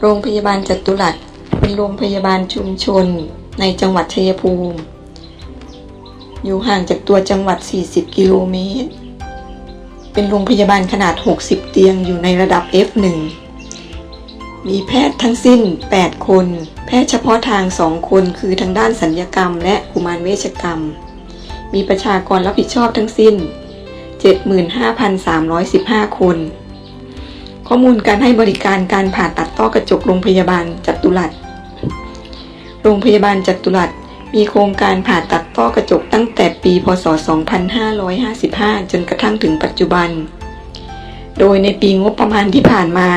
โรงพยาบาลจตุรัสเป็นโรงพยาบาลชุมชนในจังหวัดชัยภูมิ อยู่ห่างจากตัวจังหวัด 40 กิโลเมตร เป็นโรงพยาบาลขนาด 60 เตียงอยู่ในระดับ F1 มีแพทย์ทั้งสิ้น 8 คน แพทย์เฉพาะทาง 2 คนคือทางด้านสัญญกรรม และกุมารเวชกรรม มีประชากรรับผิดชอบทั้งสิ้น 75,315 คน ข้อมูลการให้บริการการผ่าตัดต้อกระจกโรงพยาบาลจัตุรัส โรงพยาบาลจัตุรัสมีโครงการผ่าตัดต้อกระจกตั้งแต่ปีพศ 2555 จนกระทั่งถึงปัจจุบัน โดยในปีงบประมาณที่ผ่านมา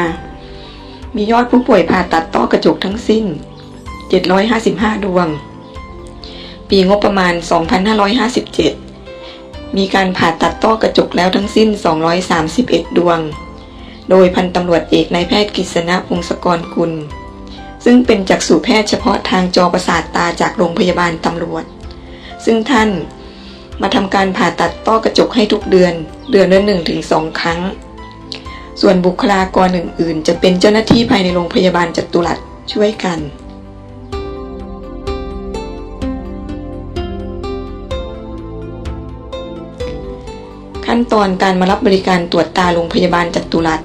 มียอดผู้ป่วยผ่าตัดต้อกระจกทั้งสิ้น 755 ดวง ปีงบประมาณ 2557 มีการผ่าตัดต้อกระจกแล้วทั้งสิ้น 231 ดวง โดยพันตำรวจเอกนายแพทย์กฤษณะพงศกรกุล ซึ่งเป็นจักษุแพทย์เฉพาะทางจอประสาทตาจากโรงพยาบาลตำรวจ ซึ่งท่านมาทำการผ่าตัดต้อกระจกให้ทุกเดือน เดือนละหนึ่งถึงสองครั้ง ส่วนบุคลากรอื่น ๆ จะเป็นเจ้าหน้าที่ภายในโรงพยาบาลจัตุรัสช่วยกันขั้นตอนการมารับบริการตรวจตาโรงพยาบาลจัตุรัส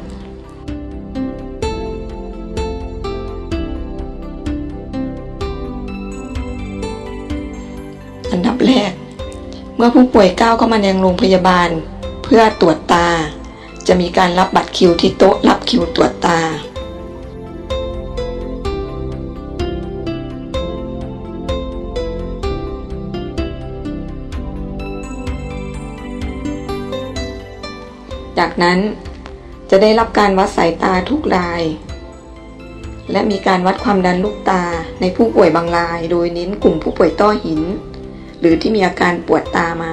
ผู้ป่วยก้าวเข้ามาในโรงพยาบาล เพื่อตรวจตา จะมีการรับบัตรคิวที่โต๊ะรับคิวตรวจตาจากนั้นจะได้รับการวัดสายตาทุกราย และมีการวัดความดันลูกตาในผู้ป่วยบางราย โดยเน้นกลุ่มผู้ป่วยต้อหิน หรือที่มีอาการปวดตามา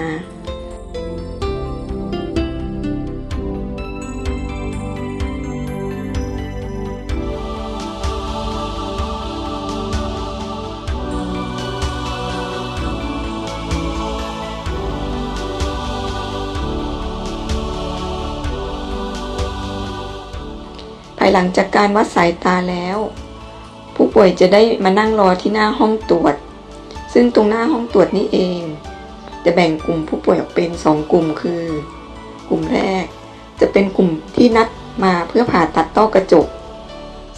ภายหลังจากการวัดสายตาแล้ว ผู้ป่วยจะได้มานั่งรอที่หน้าห้องตรวจ ซึ่งตรงหน้าห้องตรวจนี้เอง จะแบ่งกลุ่มผู้ป่วยออกเป็น 2 กลุ่มคือ กลุ่มแรก จะเป็นกลุ่มที่นัดมาเพื่อผ่าตัดต้อกระจก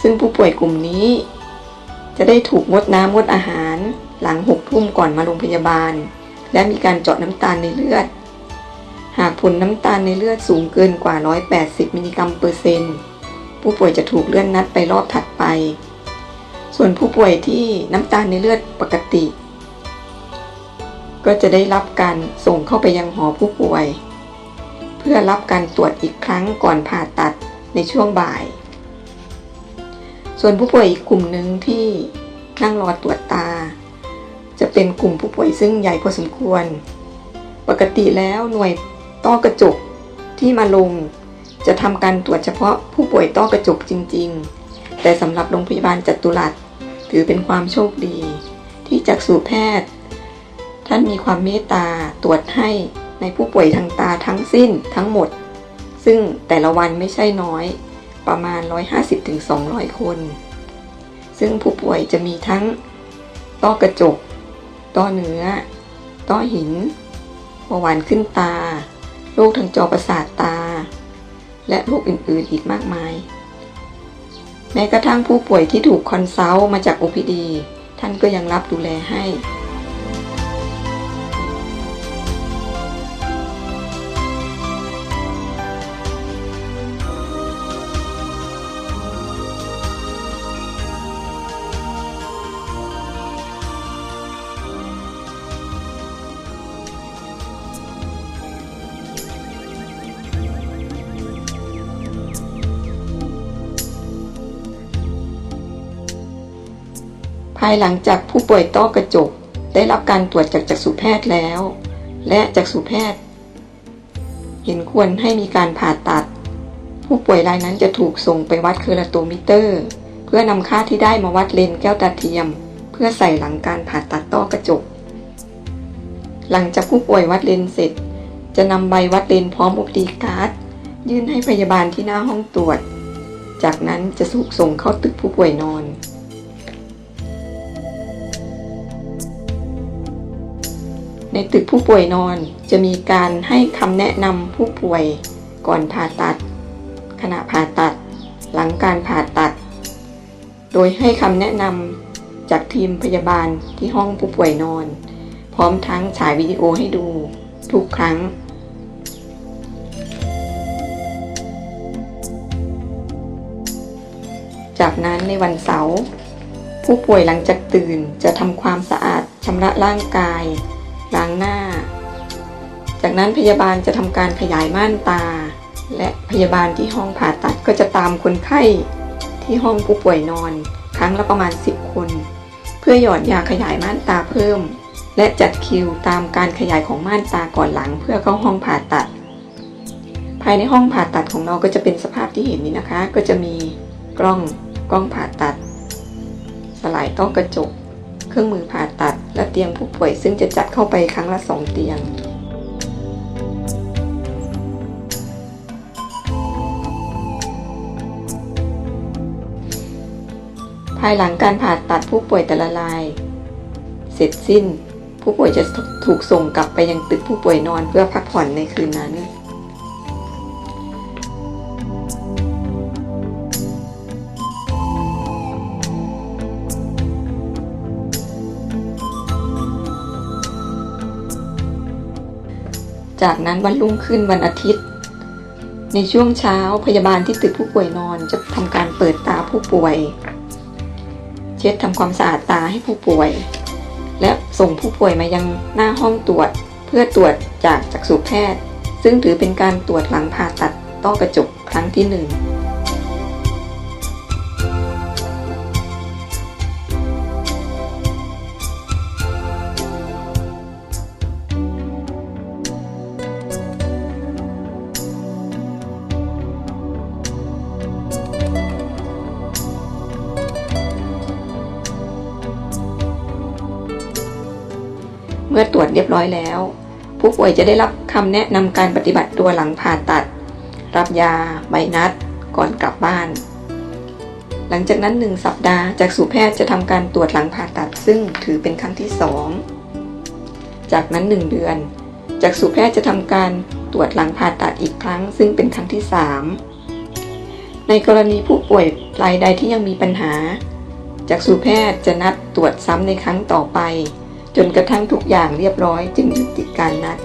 ซึ่งผู้ป่วยกลุ่มนี้ จะได้ถูกงดน้ำงดอาหาร หลังหกทุ่มก่อนมาโรงพยาบาล และมีการเจาะน้ำตาลในเลือด หากผลน้ำตาลในเลือดสูงเกินกว่า 180 มิลลิกรัมเปอร์เซ็นต์ผู้ป่วยจะถูกเลื่อนนัดไปรอบถัดไป ส่วนผู้ป่วยที่น้ำตาลในเลือดปกติ ก็จะได้รับการส่งเข้าไปยังหอผู้ป่วย เพื่อรับการตรวจอีกครั้งก่อนผ่าตัดในช่วงบ่าย ส่วนผู้ป่วยอีกกลุ่มหนึ่งที่นั่งรอตรวจตา จะเป็นกลุ่มผู้ป่วยซึ่งใหญ่พอสมควร ปกติแล้วหน่วยต้อกระจกที่มาลง จะทำการตรวจเฉพาะผู้ป่วยต้อกระจกจริง ๆ แต่สำหรับโรงพยาบาลจัตุรัสถือเป็นความโชคดี ที่จักษุแพทย์ ท่านมีความเมตตาตรวจให้ในผู้ป่วยทางตาทั้งสิ้นทั้งหมด ซึ่งแต่ละวันไม่ใช่น้อยประมาณ 150-200 คน ซึ่งผู้ป่วยจะมีทั้งต้อกระจก ต้อเนื้อ ต้อหินเบาหวานขึ้นตา โรคทางจอประสาทตา และโรคอื่นๆอีกมากมาย แม้กระทั่งผู้ป่วยที่ถูกคอนซัลท์มาจาก OPD ท่านก็ยังรับดูแลให้ายหลังจากผู้ป่วยต้อกระจก ได้รับการตรวจจากจักษุแพทย์แล้ว และจักษุแพทย์ เห็นควรให้มีการผ่าตัด ผู้ป่วยรายนั้นจะถูกส่งไปวัดเคอราโตมิเตอร์ เพื่อนำค่าที่ได้มาวัดเลนแก้วตาเทียม เพื่อใส่หลังการผ่าตัดต้อกระจก หลังจากผู้ป่วยวัดเลนเสร็จ จะนำใบวัดเลนพร้อมอุปดีการ์ดยื่นให้พยาบาลที่หน้าห้องตรวจ จากนั้นจะถูกส่งเข้าตึกผู้ป่วยนอน ในตึกผู้ป่วยนอนจะมีการให้คำแนะนำผู้ป่วยก่อนผ่าตัด ขณะผ่าตัด หลังการผ่าตัด โดยให้คำแนะนำจากทีมพยาบาลที่ห้องผู้ป่วยนอน พร้อมทั้งฉายวิดีโอให้ดูทุกครั้งจากนั้นในวันเสาร์ผู้ป่วยหลังจากตื่นจะทำความสะอาดชำระร่างกาย ล้างหน้า จากนั้นพยาบาลจะทำการขยายม่านตา และพยาบาลที่ห้องผ่าตัดก็จะตามคนไข้ที่ห้องผู้ป่วยนอน ครั้งละประมาณ 10 คน เพื่อหยอดยาขยายม่านตาเพิ่ม และจัดคิวตามการขยายของม่านตาก่อนหลัง เพื่อเข้าห้องผ่าตัด ภายในห้องผ่าตัดของเราก็จะเป็นสภาพที่เห็นนี้นะคะ ก็จะมีกล้องกล้องผ่าตัด สลายต้อกระจก เครื่องมือผ่าตัด และเตียงผู้ป่วยซึ่งจะจัดเข้าไปครั้งละสองเตียงภายหลังการผ่าตัดผู้ป่วยแต่ละราย เสร็จสิ้น ผู้ป่วยจะถูกส่งกลับไปยังตึกผู้ป่วยนอนเพื่อพักผ่อนในคืนนั้น จากนั้นวันรุ่งขึ้นวันอาทิตย์ ในช่วงเช้าพยาบาลที่ตึกผู้ป่วยนอนจะทำการเปิดตาผู้ป่วย เช็ดทำความสะอาดตาให้ผู้ป่วย และส่งผู้ป่วยมายังหน้าห้องตรวจ เพื่อตรวจจากจักษุแพทย์ ซึ่งถือเป็นการตรวจหลังผ่าตัดต้อกระจกครั้งที่หนึ่ง มื่อตรวจเรียบร้อยแล้ว ผู้ป่วยจะได้รับคำแนะนำการปฏิบัติตัวหลังผ่าตัด รับยา ใบนัด ก่อนกลับบ้าน หลังจากนั้นหนึ่งสัปดาห์จากสูแพทย์จะทำการตรวจหลังผ่าตัด ซึ่งถือเป็นครั้งที่สองจากนั้นหนึ่งเดือน จากสูแพทย์จะทำการตรวจหลังผ่าตัดอีกครั้ง ซึ่งเป็นครั้งที่สามในกรณีผู้ป่วยรายใดที่ยังมีปัญหา จากสูแพทย์จะนัดตรวจซ้ำในครั้งต่อไป จนกระทั่งทุกอย่างเรียบร้อยจึงยุติการนัด